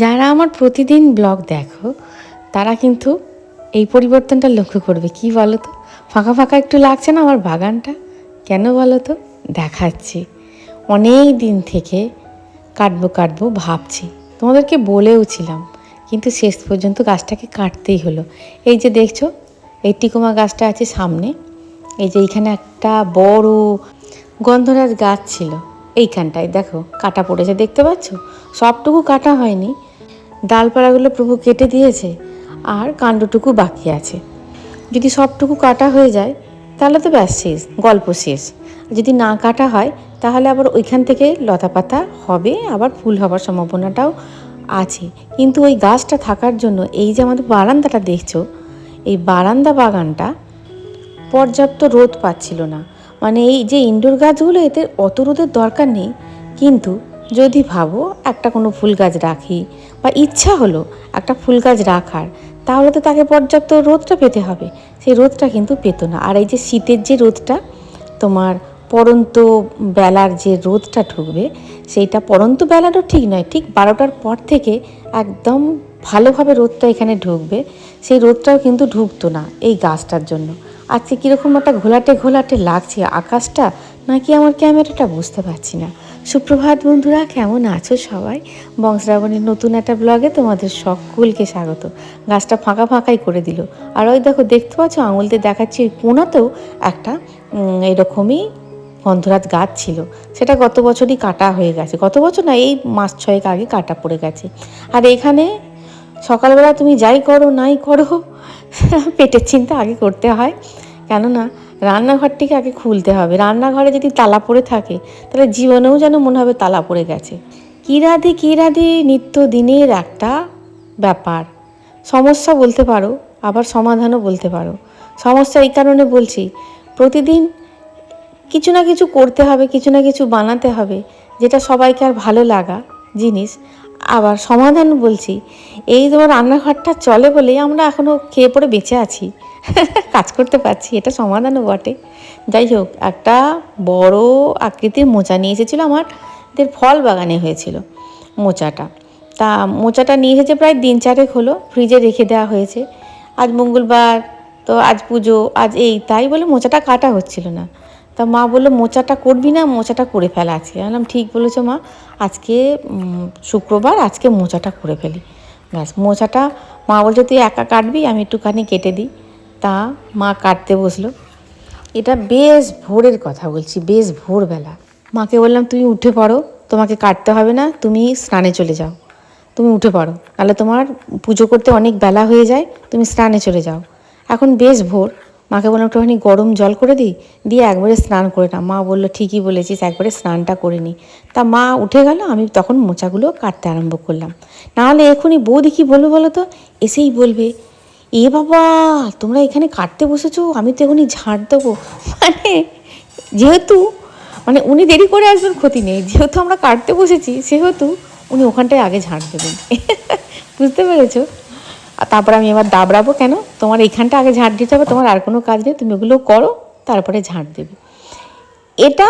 যারা আমার প্রতিদিন ব্লগ দেখো, তারা কিন্তু এই পরিবর্তনটা লক্ষ্য করবে। কি বলো তো ফাঁকা ফাঁকা একটু লাগছে না আমার বাগানটা? কেন বলো তো দেখাচ্ছি। অনেক দিন থেকে কাটবো কাটবো ভাবছি। তোমাদেরকে বলেও ছিলাম, কিন্তু শেষ পর্যন্ত গাছটাকে কাটতেই হলো। এই যে দেখছ, এই টিকোমা গাছটা আছে সামনে। এই যে এইখানে একটা বড় গন্ধরাজ গাছ ছিল। এইখানটায়, দেখো, কাটা পড়েছে, দেখতে পাচ্ছ? সবটুকু কাটা হয়নি। ডালপালাগুলো প্রভু কেটে দিয়েছে, আর কাণ্ডটুকু বাকি আছে। যদি সবটুকু কাটা হয়ে যায়, তাহলে তো ব্যাস শেষ, গল্প শেষ। যদি না কাটা হয়, তাহলে আবার ওইখান থেকে লতা পাতা হবে, আবার ফুল হবার সম্ভাবনাটাও আছে। কিন্তু ওই গাছটা থাকার জন্য, এই যে আমাদের বারান্দাটা দেখছ, এই বারান্দা বাগানটা পর্যাপ্ত রোদ পাচ্ছিল না। মানে এই যে ইনডোর গাছগুলো এতে অত রোদের দরকার নেই। কিন্তু যদি ভাবো, একটা কোনো ফুল গাছ রাখি, বা ইচ্ছা হলো একটা ফুল গাছ রাখার, তাহলে তো তাকে পর্যাপ্ত রোদটা পেতে হবে। সেই রোদটা কিন্তু পেত না। আর এই যে শীতের যে রোদটা, তোমার পরন্ত বেলার যে রোদটা ঢুকবে, সেইটা পরন্ত বেলারও ঠিক নয়, ঠিক বারোটার পর থেকে একদম ভালোভাবে রোদটা এখানে ঢুকবে। সেই রোদটাও কিন্তু ঢুকতো না এই গাছটার জন্য। আজকে কীরকম একটা ঘোলাটে ঘোলাটে লাগছে আকাশটা, নাকি আমার ক্যামেরাটা বুঝতে পারছি না। সুপ্রভাত বন্ধুরা, কেমন আছো সবাই? বংশরাবণীর নতুন একটা ব্লগে তোমাদের সকলকে স্বাগত। গাছটা ফাঁকা ফাঁকাই করে দিল। আর ওই দেখো, দেখতে পাচ্ছ আঙুলতে দেখাচ্ছি, ওই কোনাতেও একটা এরকমই গন্ধরাজ গাছ ছিল। সেটা গত বছরই কাটা হয়ে গেছে। গত বছর না, এই মাস ছয়েক আগে কাটা পড়ে গেছে। আর এখানে সকালবেলা তুমি যাই করো, নাই করো পেটের চিন্তা আগে করতে হয়। কেননা রান্নাঘরটিকে আগে খুলতে হবে। রান্নাঘরে যদি তালা পড়ে থাকে, তাহলে জীবনেও যেন মনে হবে তালা পড়ে গেছে। কী রাধে কী রাধে, নিত্য দিনের একটা ব্যাপার। সমস্যা বলতে পারো, আবার সমাধানও বলতে পারো। সমস্যা এই কারণে বলছি, প্রতিদিন কিছু না কিছু করতে হবে, কিছু না কিছু বানাতে হবে, যেটা সবাইকে আর ভালো লাগা জিনিস। আবার সমাধান বলছি, এই তোমার রান্নাঘরটা চলে বলেই আমরা এখনও খেয়ে পড়ে বেঁচে আছি। কাজ করতে পারছি, এটা সমাধানও বটে। যাই হোক, একটা বড় আকৃতির মোচা নিয়ে এসেছিল আমাদের ফল বাগানে হয়েছিল মোচাটা। তা মোচাটা নিয়ে এসেছে প্রায় দিন চারেক হলো, ফ্রিজে রেখে দেওয়া হয়েছে। আজ মঙ্গলবার, তো আজ পুজো, আজ এই, তাই বলে মোচাটা কাটা হচ্ছিল না। তা মা বলল, মোচাটা করবি না, মোচাটা করে ফেলা আজকে। বললাম, ঠিক বলেছ মা, আজকে শুক্রবার, আজকে মোচাটা করে ফেলি। ব্যাস, মোচাটা, মা বলছে, তুই একা কাটবি, আমি একটুখানি কেটে দিই। তা মা কাটতে বসল। এটা বেশ ভোরের কথা বলছি, বেশ ভোরবেলা। মাকে বললাম, তুমি উঠে পড়ো, তোমাকে কাটতে হবে না, তুমি স্নানে চলে যাও। তুমি উঠে পড়ো তাহলে তোমার পুজো করতে অনেক বেলা হয়ে যায়, তুমি স্নানে চলে যাও। এখন বেশ ভোর মাকে বললাম, একটুখানি গরম জল করে দিই? দিয়ে একবারে স্নান করে না মা বলল, ঠিকই বলেছিস, একবারে স্নানটা করে নি। তা মা উঠে গেল, আমি তখন মোচাগুলো কাটতে আরম্ভ করলাম। নাহলে এখনই বৌদি কী বলব বলো তো? এসেই বলবে, এ বাবা, তোমরা এখানে কাটতে বসেছো? আমি তো এখনই ঝাঁট দেবো। মানে যেহেতু মানে উনি দেরি করে আসবেন, ক্ষতি নেই। যেহেতু আমরা কাটতে বসেছি, সেহেতু উনি ওখানটায় আগে ঝাঁট দেবেন। বুঝতে পেরেছ? তারপরে আমি এবার দাবড়াবো কেন? তোমার এইখানটা আগে ঝাঁট দিতে হবে, তোমার আর কোনো কাজ নেই, তুমি ওগুলো করো, তারপরে ঝাঁট দেবে। এটা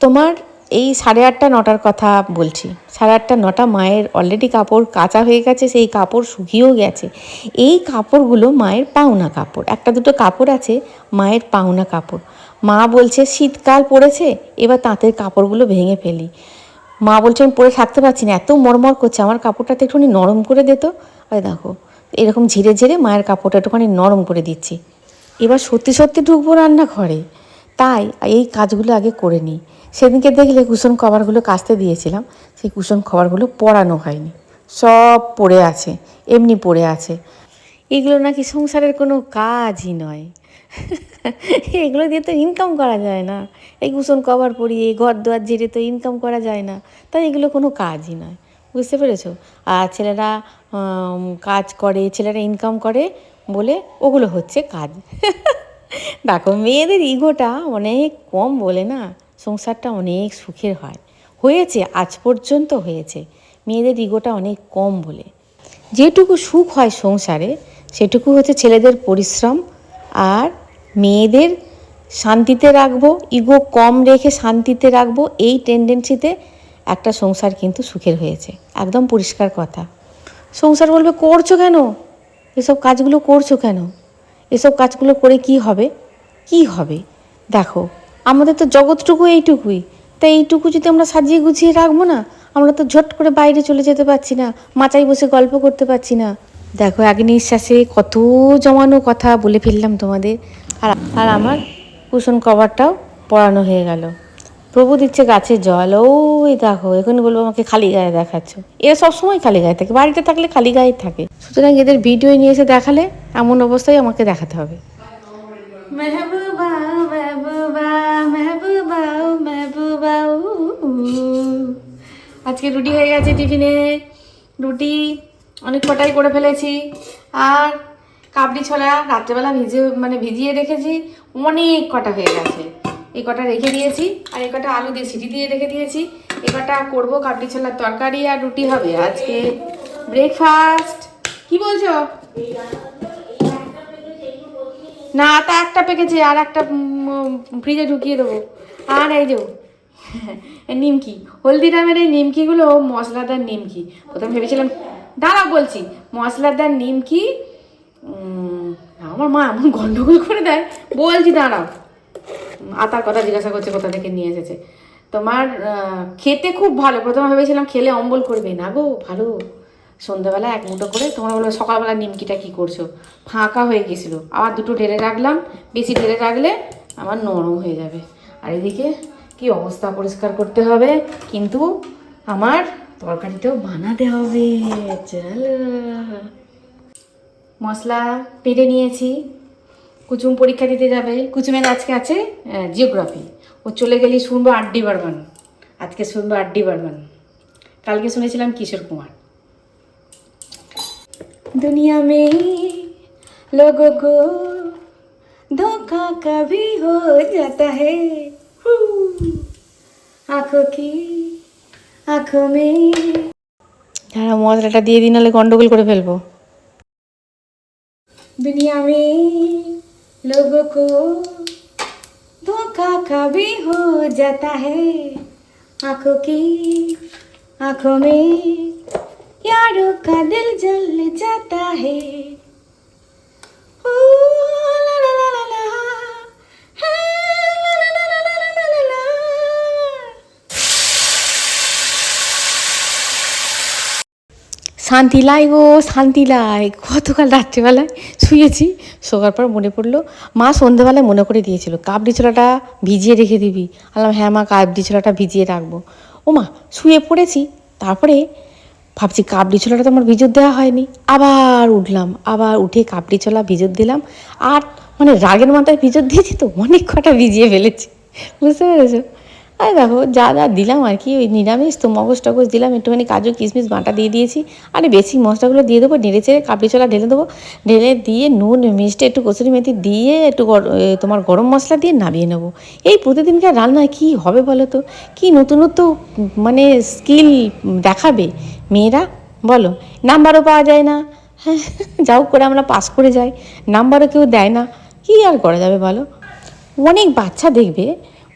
তোমার এই সাড়ে আটটা, নটার কথা বলছি। সাড়ে আটটা, নটা, মায়ের অলরেডি কাপড় কাঁচা হয়ে গেছে, সেই কাপড় শুকিয়েও গেছে। এই কাপড়গুলো মায়ের পাওনা কাপড়। একটা দুটো কাপড় আছে, মায়ের পাওনা কাপড়। মা বলছে, শীতকাল পড়েছে, এবার তাঁতের কাপড়গুলো ভেঙে ফেলি। মা বলছে, আমি পরে থাকতে পারছি না, এত মরমর করছে, আমার কাপড়টাতে একটুখানি নরম করে দিত ওই দেখো এরকম ঝিরে ঝিরে মায়ের কাপড়টা একটুখানি নরম করে দিচ্ছি। এবার সত্যি সত্যি ঢুকবো রান্নাঘরে। তাই এই কাজগুলো আগে করে নিই। সেদিনকে দেখলে কুশন কভারগুলো কাচতে দিয়েছিলাম। সেই কুশন কভারগুলো পরানো হয়নি। সব পড়ে আছে, এমনি পড়ে আছে। এগুলো নাকি সংসারের কোনো কাজই নয়। এগুলো দিয়ে তো ইনকাম করা যায় না। এই কুশন কভার পরিয়ে ঘর দুয়ার ঝেড়ে তো ইনকাম করা যায় না। তাই এগুলো কোনো কাজই নয়। বুঝতে পেরেছ? আর ছেলেরা কাজ করে, ছেলেরা ইনকাম করে বলে ওগুলো হচ্ছে কাজ। দেখো, মেয়েদের ইগোটা অনেক কম বলে না? সংসারটা অনেক সুখের হয়। হয়েছে, আজ পর্যন্ত হয়েছে। মেয়েদের ইগোটা অনেক কম বলে। যেটুকু সুখ হয় সংসারে, সেটুকু হচ্ছে ছেলেদের পরিশ্রম। আর মেয়েদের শান্তিতে রাখব ইগো কম রেখে শান্তিতে রাখব, এই টেন্ডেন্সিতে একটা সংসার কিন্তু সুখের হয়েছে। একদম পরিষ্কার কথা। সংসার বলবে, করছ কেন? এসব কাজগুলো করছ কেন? এসব কাজগুলো করে কি হবে? কি হবে? দেখো, আমাদের তো জগৎটুকু এইটুকুই। তাই এইটুকু যদি আমরা সাজিয়ে গুছিয়ে রাখব না, আমরা তো ঝট করে বাইরে চলে যেতে পারছি না, মাচায় বসে গল্প করতে পারছি না। দেখো এক নিঃশ্বাসে কত জমানো কথা বলে ফেললাম তোমাদের। আর আর আমার কুশন কভারটাও পরানো হয়ে গেল। প্রভু দিচ্ছে গাছে জল, ওই দেখো, এখন বলব আমাকে খালি গায়ে দেখাচ্ছ। এরা সবসময় খালি গায়ে থাকে, বাড়িতে থাকলে খালি গায়ে থাকে। সুতরাং এদের ভিডিও নিয়ে এসে দেখালে এমন অবস্থায় আমাকে দেখাতে হবে। আজকে রুটি হয়ে গেছে টিফিনে। রুটি অনেক কটাই করে ফেলেছি। আর কাবলি ছোলা রাত্রেবেলা ভিজে মানে ভিজিয়ে রেখেছি, অনেক কটা হয়ে গেছে। এই কটা রেখে দিয়েছি, আর এই কটা আলু দিয়ে সিটি দিয়ে রেখে দিয়েছি। এই কটা করব, কাবলি ছোলার তরকারি আর রুটি হবে আজকে। ব্রেকফাস্ট কি বলছো? না, তা একটা পেকেছে, আর একটা ফ্রিজে ঢুকিয়ে দেবো। আর এই যে নিমকি। হলদিরামের এই নিমকিগুলো, মশলাদার নিমকি। প্রথমে ভেবেছিলাম, দাঁড়াও বলছি, মশলাদার নিমকি আমার মা এমন গন্ডগোল করে দেয়। বলছি, দাঁড়াও। আতার কথা জিজ্ঞাসা করছে কোথা থেকে নিয়ে এসেছে। তোমার খেতে খুব ভালো। প্রথমে ভেবেছিলাম খেলে অম্বল করবে। না গো, ভালো। সন্ধ্যাবেলা এক মুঠো করে তোমরা বলো সকালবেলা নিমকিটা কি করছ? ফাঁকা হয়ে গেছিল। আবার দুটো ঢেলে রাখলাম। বেশি ঢেলে রাখলে আমার নরম হয়ে যাবে। আর এদিকে কি অবস্থা পরিষ্কার করতে হবে। কিন্তু আমার তরকারিটাও বানাতে হবে। চলো। মশলা পেটে নিয়েছি। কুচুম পরীক্ষা দিতে যাবে কুচুমের আজকে আছে জিওগ্রাফি ও চলে গেলি শুনবো আড্ডি বর্মন আজকে শুনবো আড্ডি বর্মন কালকে শুনেছিলাম কিশোর কুমার दुनिया में लोगों को धोखा कभी हो जाता है हू, आंखों की आंखों में হ্যাঁ মশলাটা দিয়ে দিন নাহলে গন্ডগোল করে ফেলবো दुनिया में लोगों को धोखा कभी हो जाता है आँखों की आँखों में यारों का दिल जल जाता है শান্তি লাইব শান্তি লাই গতকাল রাত্রিবেলায় শুয়েছি শোয়ার পর মনে পড়ল, মা সন্ধেবেলায় মনে করে দিয়েছিল, কাবলি ছোলাটা ভিজিয়ে রেখে দিবি। আলাম হ্যাঁ মা, কাবলি ছোলাটা ভিজিয়ে রাখব। ও মা, শুয়ে পড়েছি। তারপরে ভাবছি কাবলি ছোলাটা তো আমার ভিজত দেওয়া হয়নি। আবার উঠলাম, আবার উঠে কাবলি ছোলা ভিজত দিলাম। আর মানে রাগের মাথায় ভিজত দিয়েছি তো, অনেক কটা ভিজিয়ে ফেলেছি। বুঝতে পেরেছ? আর দেখো, যা যা দিলাম আর কি, ওই নিরামিষ, তো মগজ টগজ দিলাম, একটুখানি কাজু, কিশমিশ, বাটা দিয়ে দিয়েছি। আরে বেশি মশলাগুলো দিয়ে দেবো, নেড়ে চেড়ে কাবলি ছোলা ঢেলে দেবো। ঢেলে দিয়ে নুন, মিষ্টি, একটু কচুরি মেথি দিয়ে একটু তোমার গরম মশলা দিয়ে নামিয়ে নেব। এই প্রতিদিনকার রান্নায় কি হবে বলো তো? কি নতুনত্ব মানে স্কিল দেখাবে মেয়েরা? বলো, নাম্বারও পাওয়া যায় না। হ্যাঁ যাও করে আমরা পাস করে যাই, নাম্বারও কেউ দেয় না। কি আর করা যাবে বলো? অনেক বাচ্চা দেখবে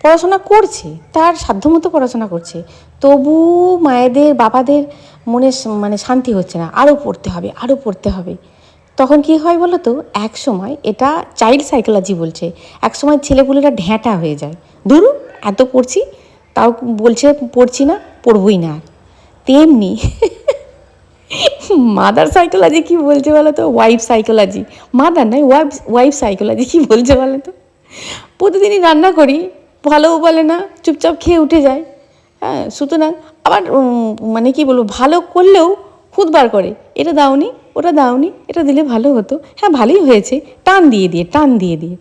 পড়াশোনা করছে, তার সাধ্যমতো পড়াশোনা করছে, তবু মায়েদের, বাবাদের মনে মানে শান্তি হচ্ছে না, আরও পড়তে হবে, আরও পড়তে হবে। তখন কি হয় বলো তো, এক সময় এটা চাইল্ড সাইকোলজি বলছে, এক সময় ছেলেপুলেরা ঢ্যাঁটা হয়ে যায়। ধরু এত পড়ছি, তাও বলছে পড়ছি না, পড়বই না। তেমনি মাদার সাইকোলজি কি বলছে বলো তো ওয়াইফ সাইকোলজি মাদার নয় ওয়াইফ ওয়াইফ সাইকোলজি কি বলছে বলো তো? প্রতিদিনই রান্না করি ভালোও বলে না চুপচাপ খেয়ে উঠে যায় হ্যাঁ সুতরাং আবার উম, মানে কি বলবো ভালো করলেও খুদবার করে এটা দাওনি ওটা দাওনি এটা দিলে ভালো হতো হ্যাঁ ভালোই হয়েছে টান দিয়ে দিয়ে টান দিয়ে দিয়ে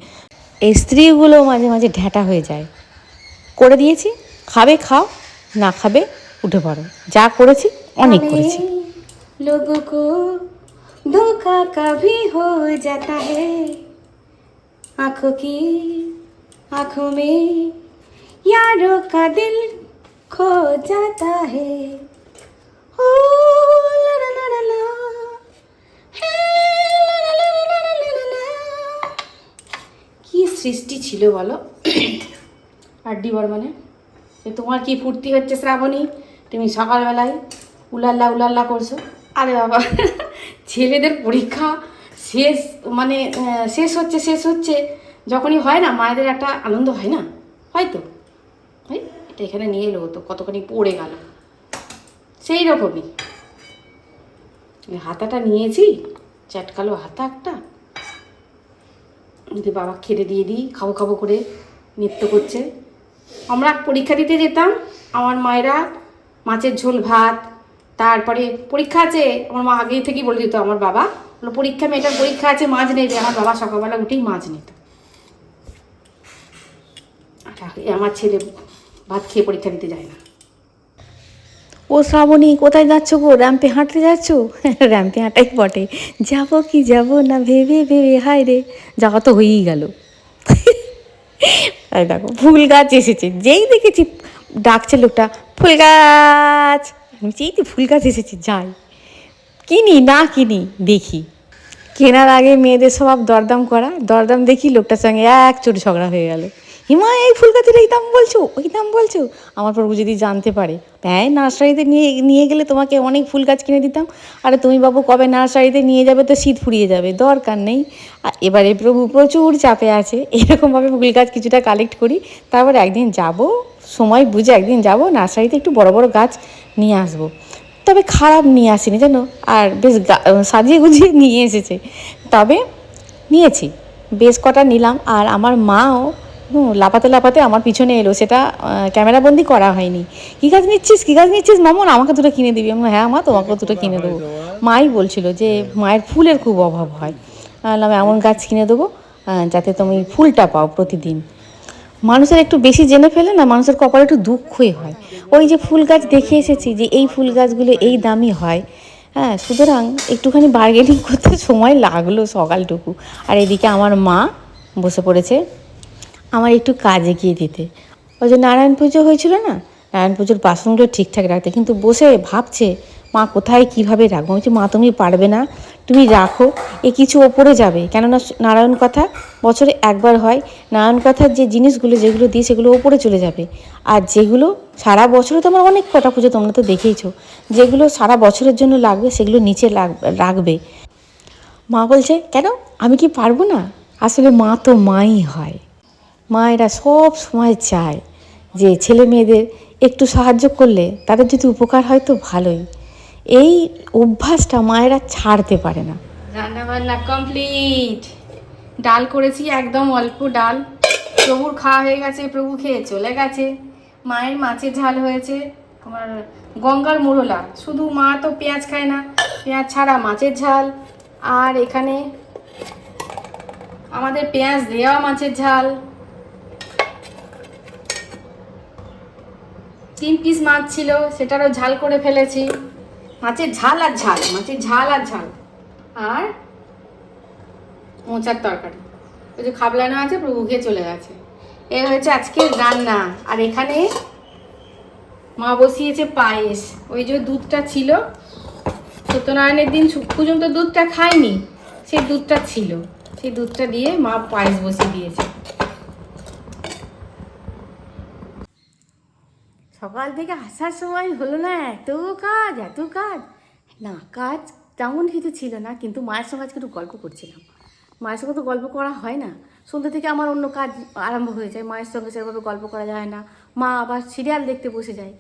এই স্ত্রীগুলো মাঝে মাঝে ঢ্যাঁটা হয়ে যায় করে দিয়েছি খাবে খাও না খাবে উঠে পড়ো যা করেছি অনেক করেছি लोगों को धोखा कभी हो जाता है आंखों की आँखों में यारों का दिल खो जाता है ओ ला ला কি সৃষ্টি ছিল বলো আর ডি বর্মনে যে তোমার কি ফুর্তি হচ্ছে শ্রাবণী তুমি সকালবেলায় উলাল্লা উলাল্লা করছ আরে বাবা ছেলেদের পরীক্ষা শেষ মানে শেষ হচ্ছে শেষ হচ্ছে যখনই হয় না, মায়েদের একটা আনন্দ হয় না? হয়তো হয় এটা এখানে নিয়ে এলো তো, কতখানি পড়ে গেল। সেই রকমই। হাতাটা নিয়েছি, চ্যাটকালো হাতা একটা। যদি বাবা খেতে দিয়ে দিই, খাব খাব করে নৃত্য করছে। আমরা পরীক্ষা দিতে যেতাম, আমার মায়েরা মাছের ঝোল, ভাত, তারপরে পরীক্ষা আছে, আমার মা আগে থেকেই বলে দিত, আমার বাবা পরীক্ষা, মেয়েটার পরীক্ষা আছে, মাছ নেবে। আমার বাবা সকালবেলা উঠেই মাছ নিত। আমার ছেলে ভাত খেয়ে পরীক্ষা দিতে যায় না। ও শ্রাবণী, কোথায় যাচ্ছ গো? র্যাম্পে হাঁটতে যাচ্ছ? র্যাম্পে হাঁটাই বটে। যাব কি যাব না ভেবে ভেবে, হায় রে, যাওয়া তো হয়েই গেল। এই দেখো, ফুল গাছ এসেছে। যেই দেখেছি ডাকছে লোকটা, ফুল গাছ। আমি যেই তো ফুল গাছ এসেছে, যাই। কিনি, না কিনি, দেখি। কেনার আগে মেয়েদের স্বভাব দরদাম করা। দরদাম দেখি লোকটার সঙ্গে এক চোট ঝগড়া হয়ে গেল। হিমা, এই ফুল গাছের এই দাম বলছো? ওই দাম বলছো? আমার প্রভু যদি জানতে পারে হ্যাঁ নার্সারিতে নিয়ে নিয়ে গেলে তোমাকে অনেক ফুল গাছ কিনে দিতাম। আরে তুমি বাবু, কবে নার্সারিতে নিয়ে যাবে তো শীত ফুরিয়ে যাবে, দরকার নেই। আর এবারে প্রভু প্রচুর চাপে আছে, এরকমভাবে ফুল গাছ কিছুটা কালেক্ট করি, তারপর একদিন যাব, সময় বুঝে একদিন যাব, নার্সারিতে একটু বড় বড় গাছ নিয়ে আসব। তবে খারাপ নিয়ে আসেনি, জানো? আর বেশ সাজিয়ে গুজিয়ে নিয়ে এসেছে। তবে নিয়েছি, বেশ কটা নিলাম, আর আমার মাও লাপাতে লাপাতে আমার পিছনে এলো সেটা ক্যামেরাবন্দি করা হয়নি। কী গাছ নিচ্ছিস? কী গাছ নিচ্ছিস মামন? আমাকে দুটো কিনে দিবি। আমি হ্যাঁ মা তোমাকেও দুটো কিনে দেবো। মাই বলছিল যে মায়ের ফুলের খুব অভাব হয়। আমি বললাম এমন গাছ কিনে দেবো যাতে তুমি ফুলটা পাও প্রতিদিন। মানুষের একটু বেশি জেনে ফেলে না মানুষের কপালে একটু দুঃখই হয়। ওই যে ফুল গাছ দেখে এসেছি যে এই ফুল গাছগুলো এই দামি হয়। হ্যাঁ সুতরাং একটুখানি বার্গেনিং করতে সময় লাগল সকালটুকু। আর এদিকে আমার মা বসে পড়েছে। আমার একটু কাজে গিয়ে দিতে। ওই যে নারায়ণ পুজো হয়েছিল না? নারায়ণ পুজোর বাসনগুলো ঠিকঠাক রাখতে। কিন্তু বসে ভাবছে মা কোথায় কীভাবে রাখব? বলছি, মা তুমি পারবে না তুমি রাখো এ কিছু ওপরে যাবে। কেননা নারায়ণ কথা বছরে একবার হয়। নারায়ণ কথার যে জিনিসগুলো যেগুলো দিই সেগুলো ওপরে চলে যাবে। আর যেগুলো সারা বছরে তো আমার অনেক কটা পুজো তোমরা তো দেখেইছো। যেগুলো সারা বছরের জন্য লাগবে সেগুলো নিচে রাখবে। মা বলছে কেন? আমি কি পারব না? আসলে মা তো মাই হয়। মায়েরা সব সময় চায় যে ছেলে মেয়েদের একটু সাহায্য করলে তাদের যদি উপকার হয় তো ভালোই। এই অভ্যাসটা মায়েরা ছাড়তে পারে না। রান্নাবান্না কমপ্লিট ডাল করেছি একদম অল্প ডাল। প্রভুর খাওয়া হয়ে গেছে, প্রভু খেয়ে চলে গেছে। মায়ের মাছের ঝাল হয়েছে, তোমার গঙ্গার মুরলা। শুধু মা তো পেঁয়াজ খায় না, পেঁয়াজ ছাড়া মাছের ঝাল। আর এখানে আমাদের পেঁয়াজ দেওয়া মাছের ঝাল। তিন পিস মাছ ছিল, সেটারও ঝাল করে ফেলেছি। মাছের ঝাল আর ঝাল, মাছের ঝাল আর ঝাল। আর মোচার তরকারি। ওই যে খাবলানো আছে প্রভু চলে গেছে। এ হয়েছে আজকের রান্না। আর এখানে মা বসিয়েছে পায়েস। ওই যে দুধটা ছিল, সত্যনারায়ণের দিন পর্যন্ত দুধটা খায়নি, সেই দুধটা ছিল। সেই দুধটা দিয়ে মা পায়েস বসিয়ে দিয়েছে। সকাল থেকে আসার সময় হলো না এত কাজ এত কাজ। না, কাজ তেমন কিছু ছিল না, কিন্তু মায়ের সঙ্গে আজকে একটু গল্প করছিলাম। মায়ের সঙ্গে তো গল্প করা হয় না। সন্ধ্যে থেকে আমার অন্য কাজ আরম্ভ হয়ে যায়, মায়ের সঙ্গে সেভাবে গল্প করা যায় না। মা আবার সিরিয়াল দেখতে বসে যায়।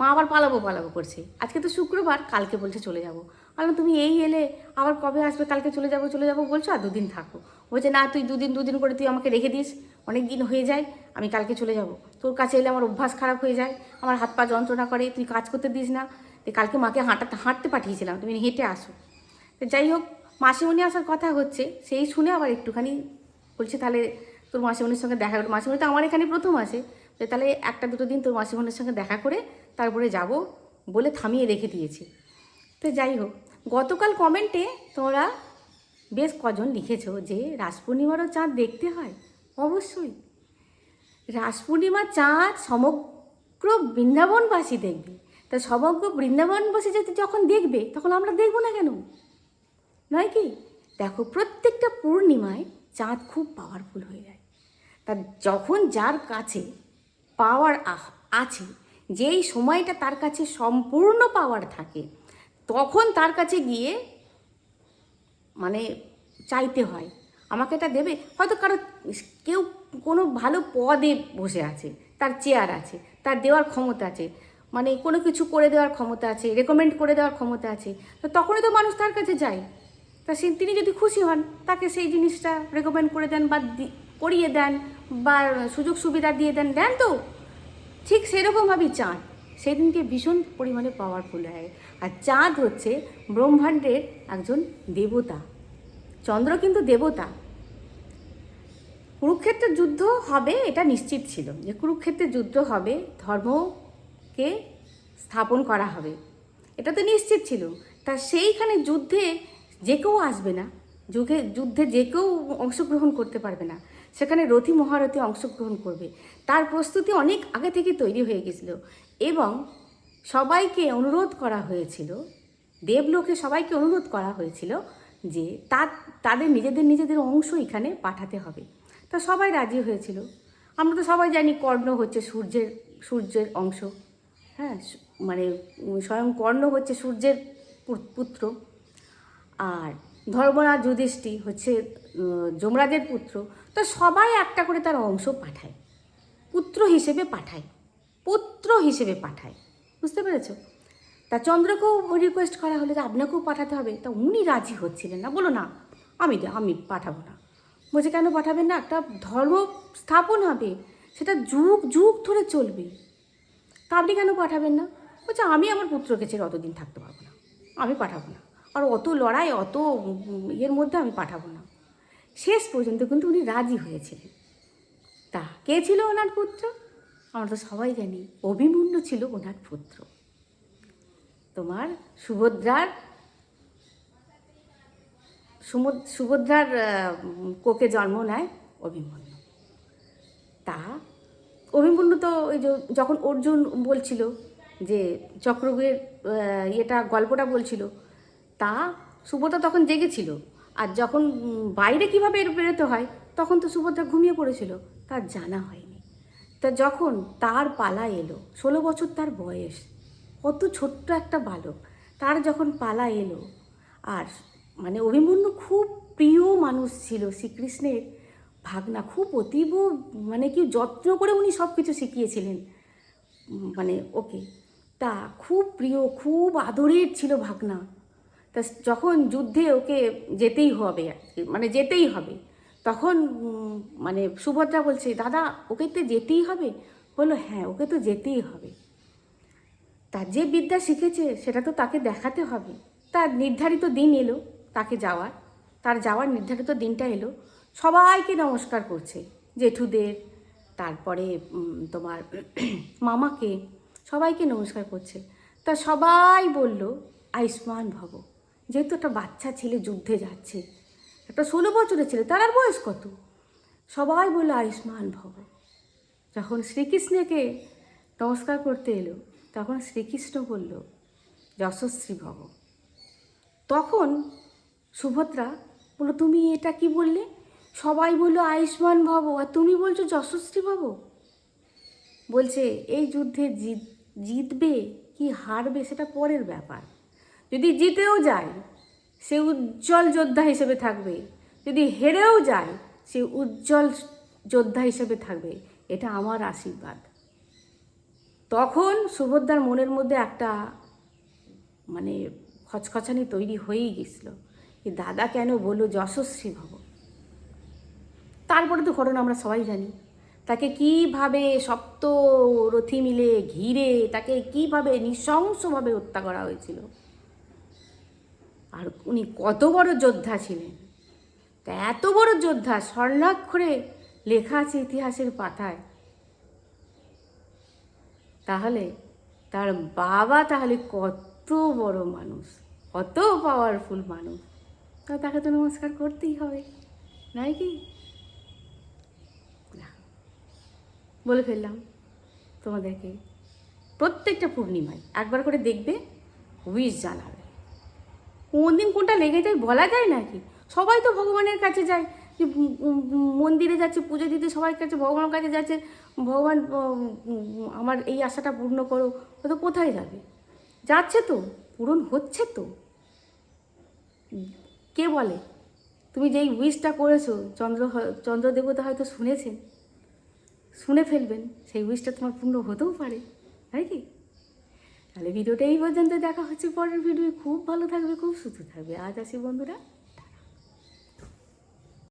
মা আবার পালাবো পালাবো করছে। আজকে তো শুক্রবার, কালকে বলছে চলে যাব। বললাম, তুমি এই এলে আবার কবে আসবে? কালকে চলে যাব চলে যাব বলছো? আর দুদিন থাকো। বলছে, না, তুই দুদিন দুদিন করে তুই আমাকে রেখে দিস। অনেক দিন হয়ে যায়, আমি কালকে চলে যাব। তোর কাছে এলে আমার অভ্যাস খারাপ হয়ে যায়, আমার হাত পা যন্ত্রণা করে, তুই কাজ করতে দিস না। তো কালকে মাকে হাঁটাতে হাঁটতে পাঠিয়েছিলাম, তুমি হেঁটে আসো। তো যাই হোক, মাসিমণি আসার কথা হচ্ছে, সেই শুনে আবার একটুখানি বলছে, তাহলে তোর মাসিমণির সঙ্গে দেখা করে মাসিমণি তো আমার এখানে প্রথম যে তাহলে একটা দুটো দিন তোর মাসিমণির সঙ্গে দেখা করে তারপরে যাব বলে থামিয়ে রেখে দিয়েছি। তো যাই হোক, গতকাল কমেন্টে তোমরা বেশ কজন লিখেছো যে রাস পূর্ণিমারও চাঁদ দেখতে হয়? অবশ্যই। রাস পূর্ণিমার চাঁদ সমগ্র বৃন্দাবনবাসী দেখবে। তা সমগ্র বৃন্দাবনবাসী যদি যখন দেখবে, তখন আমরা দেখব না কেন? নয় কি? দেখো, প্রত্যেকটা পূর্ণিমায় চাঁদ খুব পাওয়ারফুল হয়ে যায়। তা যখন যার কাছে পাওয়ার আছে যেই সময়টা তার কাছে সম্পূর্ণ পাওয়ার থাকে, তখন তার কাছে গিয়ে মানে চাইতে হয়। আমাকে এটা দেবে? হয়তো কারও কেউ কোনো ভালো পদে বসে আছে, তার চেয়ার আছে, তার দেওয়ার ক্ষমতা আছে মানে কোনো কিছু করে দেওয়ার ক্ষমতা আছে রেকমেন্ড করে দেওয়ার ক্ষমতা আছে, তো তখনই তো মানুষ তার কাছে যায়। তা সে, তিনি যদি খুশি হন, তাকে সেই জিনিসটা রেকমেন্ড করে দেন বা করিয়ে দেন বা সুযোগ সুবিধা দিয়ে দেন দেন তো। ঠিক সেরকমভাবেই চাঁদ। সেদিনকে ভীষণ পরিমাণে পাওয়ারফুল হয় আর চাঁদ হচ্ছে ব্রহ্মাণ্ডের একজন দেবতা। চন্দ্র কিন্তু দেবতা। কুরুক্ষেত্রের যুদ্ধ হবে, এটা নিশ্চিত ছিল যে কুরুক্ষেত্রের যুদ্ধ হবে, ধর্মকে স্থাপন করা হবে। এটা তো নিশ্চিত ছিল। তা সেইখানে যুদ্ধে যে কেউ আসবে না, যুগে, যুদ্ধে যে কেউ অংশগ্রহণ করতে পারবে না। সেখানে রথী মহারথী অংশগ্রহণ করবে। তার প্রস্তুতি অনেক আগে থেকে তৈরি হয়ে গেছিল এবং সবাইকে অনুরোধ করা হয়েছিল, দেবলোকে সবাইকে অনুরোধ করা হয়েছিল যে তার তাদের নিজেদের নিজেদের অংশ এখানে পাঠাতে হবে। তা সবাই রাজি হয়েছিল। আমরা তো সবাই জানি কর্ণ হচ্ছে সূর্যের সূর্যের অংশ। হ্যাঁ মানে স্বয়ং কর্ণ হচ্ছে সূর্যের পুত্র। আর ধর্মরাজ যুধিষ্ঠি হচ্ছে যমরাজের পুত্র। তো সবাই একটা করে তার অংশ পাঠায়, পুত্র হিসেবে পাঠায়, পুত্র হিসেবে পাঠায়। বুঝতে পেরেছ? তা চন্দ্রকেও রিকোয়েস্ট করা হলে যে আপনাকেও পাঠাতে হবে। তা উনি রাজি হচ্ছিলেন না। বলো না, আমি আমি পাঠাবো না। বলছে, কেন পাঠাবেন না? একটা ধর্ম স্থাপন হবে, সেটা যুগ যুগ ধরে চলবে। তা আপনি কেন পাঠাবেন না? বলছে, আমি আমার পুত্রকে ছেড়ে অতদিন থাকতে পারব না। আমি পাঠাবো না। আর অত লড়াই, অত ইয়ের মধ্যে আমি পাঠাবো না। শেষ পর্যন্ত কিন্তু উনি রাজি হয়েছিলেন। তা কে ছিল ওনার পুত্র? আমরা তো সবাই জানি, অভিমন্যু ছিল ওনার পুত্র। তোমার সুভদ্রার সুভদ্রার কোকে জন্ম নেয় অভিমন্যু। তা অভিমন্যু তো ওই যখন অর্জুন বলছিল যে চক্রবের ইয়েটা, গল্পটা বলছিল, তা সুভদ্রা তখন জেগেছিল। আর যখন বাইরে কীভাবে এর বেরোতে হয়, তখন তো সুভদ্রা ঘুমিয়ে পড়েছিল, তার জানা হয়নি। তা যখন তার পালা এলো, ষোলো বছর তার বয়স, কত ছোট্ট একটা বালক, তার যখন পালা এলো, আর মানে অভিমন্যু খুব প্রিয় মানুষ ছিল শ্রীকৃষ্ণের, ভাগনা খুব অতীব মানে কি যত্ন করে উনি সব কিছু শিখিয়েছিলেন মানে ওকে, তা খুব প্রিয়, খুব আদরের ছিল ভাগনা। তা যখন যুদ্ধে ওকে যেতেই হবে মানে যেতেই হবে, তখন মানে সুভদ্রা বলছে, দাদা, ওকে তো যেতেই হবে? বলল হ্যাঁ ওকে তো যেতেই হবে। তার যে বিদ্যা শিখেছে, সেটা তো তাকে দেখাতে হবে। তার নির্ধারিত দিন এলো তাকে যাওয়ার, তার যাওয়ার নির্ধারিত দিনটা এলো। সবাইকে নমস্কার করছে, জেঠুদের, তারপরে তোমার মামাকে, সবাইকে নমস্কার করছে। তা সবাই বলল, আয়ুষ্মান ভব। যেহেতু একটা বাচ্চা ছেলে যুদ্ধে যাচ্ছে, একটা ষোলো বছরের ছেলে, তার আর বয়স কত? সবাই বলল, আয়ুষ্মান ভব যখন শ্রীকৃষ্ণকে নমস্কার করতে এলো, তখন শ্রীকৃষ্ণ বলল, যশস্বী ভব তখন সুভদ্রা বলল, তুমি এটা কি বললে? সবাই বলল, আয়ুষ্মান ভব আর তুমি বলছো, যশস্বী ভব বলছে, এই যুদ্ধে জিত, জিতবে কি হারবে সেটা পরের ব্যাপার। যদি জিতেও যায়, সে উজ্জ্বল যোদ্ধা হিসেবে থাকবে। যদি হেরেও যায়, সে উজ্জ্বল যোদ্ধা হিসেবে থাকবে। এটা আমার আশীর্বাদ। তখন সুভদ্রার মনের মধ্যে একটা মানে খচখচানি তৈরি হয়েই গেছিল যে, দাদা কেন বলল যশস্বী ভব? তারপরে তো ঘটনা আমরা সবাই জানি। তাকে কীভাবে সপ্ত রথি মিলে ঘিরে, তাকে কীভাবে নৃশংসভাবে হত্যা করা হয়েছিল? আর উনি কত বড় যোদ্ধা ছিলেন। তা এত বড় যোদ্ধা স্বর্ণাক্ষরে লেখা আছে ইতিহাসের পাতায়। তাহলে তার বাবা তাহলে কত বড় মানুষ, কত পাওয়ারফুল মানুষ। তা তাকে তো নমস্কার করতেই হবে নাই কি। বলে ফেললাম তোমাদেরকে। প্রত্যেকটা পূর্ণিমায় একবার করে দেখবে উইশ জানাবে কোন দিন কোনটা লেগে যায় বলা যায় নাকি? সবাই তো ভগবানের কাছে যায়। যে মন্দিরে যাচ্ছে, পুজো দিতে সবাই কাছে, ভগবানের কাছে যাচ্ছে, ভগবান আমার এই আশাটা পূর্ণ করো, ও তো কোথায় যাবে? যাচ্ছে তো, পূরণ হচ্ছে তো। কে বলে? তুমি যেই উইশটা করেছ, চন্দ্র হ- চন্দ্র হয়তো শুনেছেন। শুনে ফেলবেন, সেই উইশটা তোমার পূর্ণ হতেও পারে, তাই কি? তাহলে ভিডিওটা এই পর্যন্ত দেখা হচ্ছে পরের ভিডিও খুব ভালো থাকবে, খুব সুস্থ থাকবে। আজ আসি বন্ধুরা।